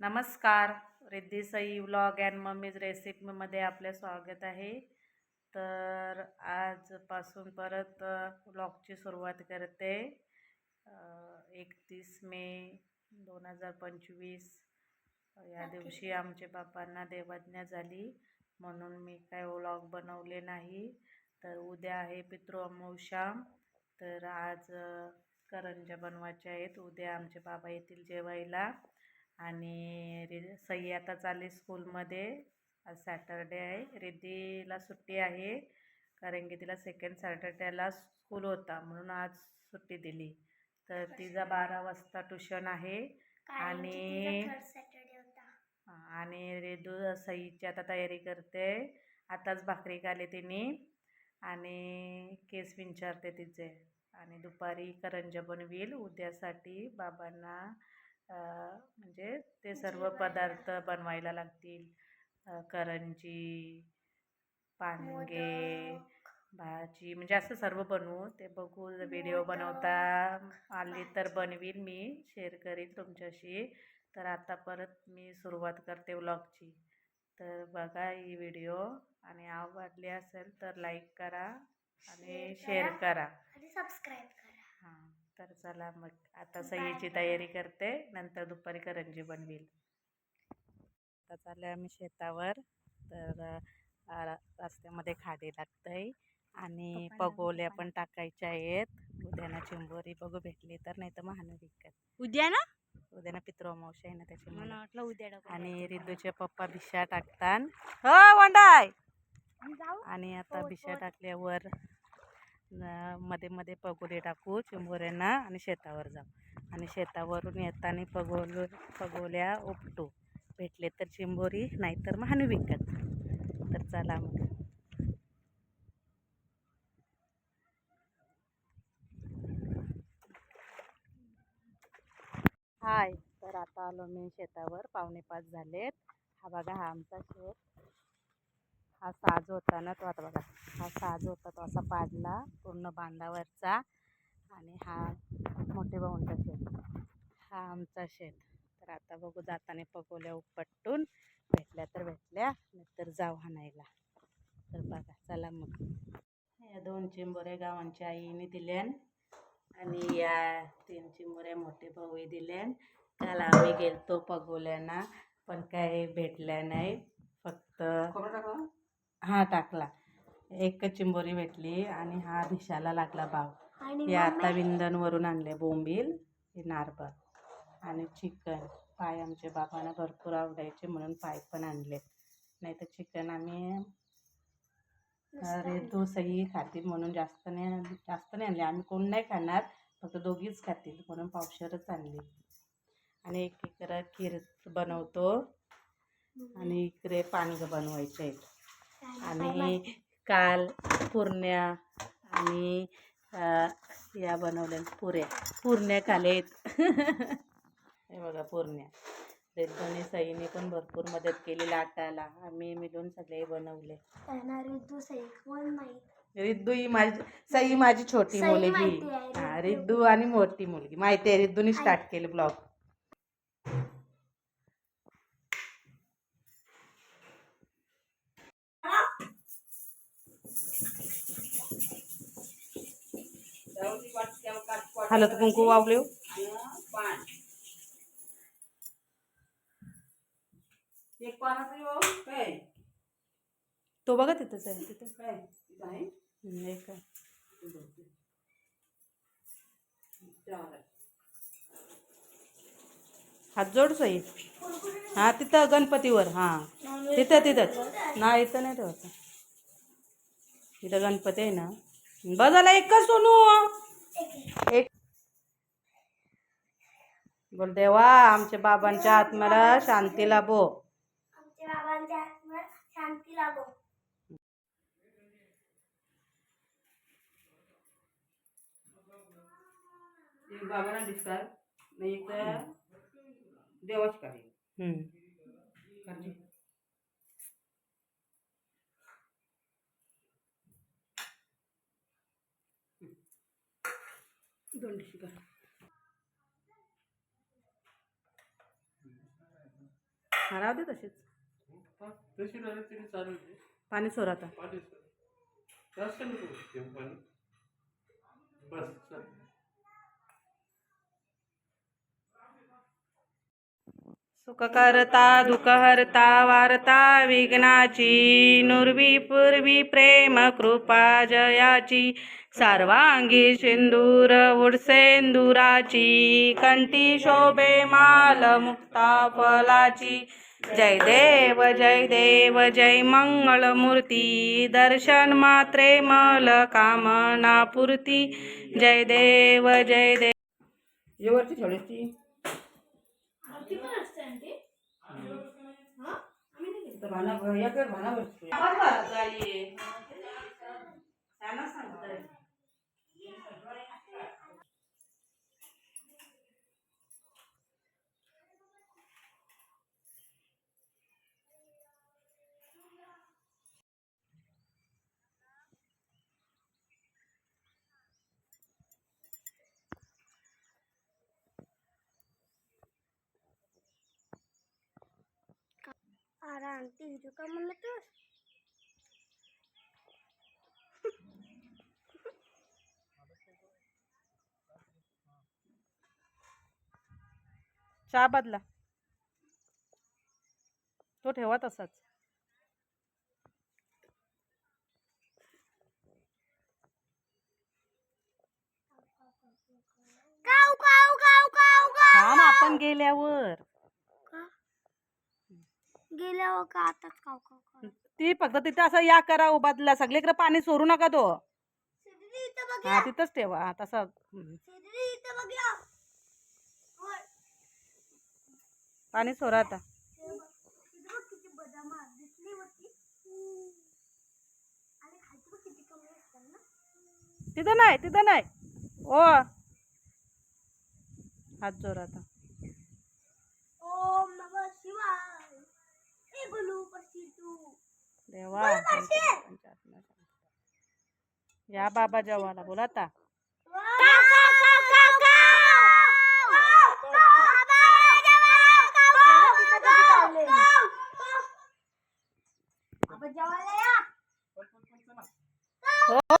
नमस्कार Riddhi Sai vlog and mummy's रेसिपीमध्ये आपले स्वागत आहे. तर आजपासून परत व्लॉगची सुरुवात करते. एकतीस मे दोन हजार पंचवीस या दिवशी आमच्या बापांना देवाज्ञा झाली. म्हणून मी काय व्लॉग बनवले नाही. तर उद्या आहे पितृअमावस्या तर आज अ, करंज्या बनवायच्या आहेत. उद्या आमचे बाबा येतील जेवायला. आणि रि सई आता चालली स्कूलमध्ये. आज सॅटरडे आहे. रिद्धीला सुट्टी आहे. कारण की तिला सेकंड सॅटर्डेला स्कूल होता. म्हणून आज सुट्टी दिली. तर तिचा बारा वाजता ट्युशन आहे. आणि आणि रेदू सईची आता तयारी करते. आताच भाकरी खाल्ली तिने. आणि केस विंचारते तिचे. आणि दुपारी करंजा बनवील. उद्यासाठी बाबांना ते सर्व पदार्थ बनवायला लागतील. करंजी पानगे भाजी म्हणजे असं सर्व बनवू. ते बघू व्हिडिओ बनवता आली तर बनवील मी शेअर करीन तुमच्याशी. तर आता परत मी सुरुवात करते व्लॉगची तर बघा ही व्हिडिओ. आणि आवडली असेल तर लाईक करा आणि शेअर करा आणि सबस्क्राईब करा. हां. तर चला मग आता सईची तयारी करते नंतर दुपारी करंजी बनवील. आता चालले आम्ही शेतावर तर रस्त्यामध्ये खाडी लागतंय आणि पगोल्या पण टाकायच्या आहेत. उद्याना चिंबोरी बघू भेटली तर नाही तर महान विकत. उद्या ना उद्याना पितृअमावस्या आहे ना त्याच्यामुळे. मला वाटलं उद्या. आणि रिद्धूचे पप्पा भिशा टाकतात. हो वंडाय आणि आता पोट, भिशा पोट. टाकल्यावर न- मध्ये मध्ये पगोले टाकू चिंबोऱ्यांना आणि शेतावर जाऊ. आणि शेतावरून येताना पगोल पगोल्या उपटू. भेटले तर चिंबोरी नाहीतर महान विकत. तर चला मग. हाय तर आता आलो मी शेतावर. पावणे पाच झालेत. हा बघा हा आमचा शेत. हा साज होता ना तो आता बघा. हा साज होता तो असा पाडला पूर्ण बांधावरचा आणि हा मोठे भाऊंचा शेत. हा आमचा शेत. तर आता बघू जाताना पगोल्या उपटून भेटल्या तर भेटल्या नंतर जाऊ हाणायला. तर बघा चला मग. या दोन चिंबोरे गावांच्या आईने दिल्यान आणि या तीन चिंबोरे मोठे भाऊही दिल्यान. काल आम्ही गेलतो पगोल्यांना पण काही भेटल्या नाही फक्त हा टाकला. एक चिंबोरी भेटली आणि हा भिशाला लागला भाव हे आता विंधनवरून आणले बोंबील हे नारबा आणि चिकन. पाय आमच्या बाबांना भरपूर आवडायचे म्हणून पाय पण आणले नाही तर चिकन आम्ही रेदू सही खातील म्हणून जास्त नाही जास्त नाही आणले. आम्ही कोण नाही खाणार फक्त दोघीच खातील म्हणून पावशरच आणली. आणि एक इकडं खीर बनवतो आणि इकडे पाणी बनवायचे आहेत. आणि काल पुरण्या आणि या बनवल्या पुऱ्या. पुरण्या खालेत हे बघा पुरण्या. रेद्दोनी सईने पण भरपूर मदत केली लाटायला. आम्ही मिळून सगळे बनवले. रिद्दू ही माझी सई माझी छोटी मुलगी. रिद्दू आणि मोठी मुलगी. माहिती आहे रिद्दूनी स्टार्ट केले ब्लॉग हलत कुंकू वावले. तो बघा तिथंच आहे. तिथं. हात जोड सई. हा तिथं गणपतीवर हा. तिथं तिथंच. नाही इथं नाही ठेवत. इथं गणपती आहे ना. बजाला एक का सोनू. एक. बोल देवा आमच्या बाबांच्या आत्म्याला शांती लाभो. आमच्या बाबांच्या आत्म्याला शांती लाभो. बाबांना दिसतात नाही तर देवाच कार्य दोन डिशी कर. हा राहू दे तशीच तशी राहिली तरी चालेल ते. पाणी आता. सर जास्त नको ठेवू पाणी. बस. चल सुख करता हरता वार्ता विघ्नाची नुर्वी पूर्वी प्रेम कृपा जयाची सर्वांगी सिंदूर उडसेंदुराची कंठी शोभे माल मुक्ता फलाची. जय देव जय देव जय मंगळमूर्ती दर्शन मात्रे मल कामना पूर्ती जय देव जय देव. ये वरती ठेवलीस ती तर भाना या कर भानावरती अरे आंटी हिरो का म्हणलं तू चहा बदला. तो ठेवा तसाच आपण गेल्यावर. गेल्यावर का? आताच काव काव काव. ती फक्त तिथे असं या करा उभारला सगळीकडे पाणी सोडू नका तो. सिद्धी इथं बघ हा तिथंच ठेवा. हा तसा. हम्म. सिद्धी इथं बघ या. होय. पाणी सोडा आता. इथं बघ किती बदाम आहेत. दिसली वरती. आणि खालची बघ किती कमी असतात ना तिथं नाही तिथं नाही. ओ. हात जोर आता. देवा या बाबा जेवाला बोला आता. हो.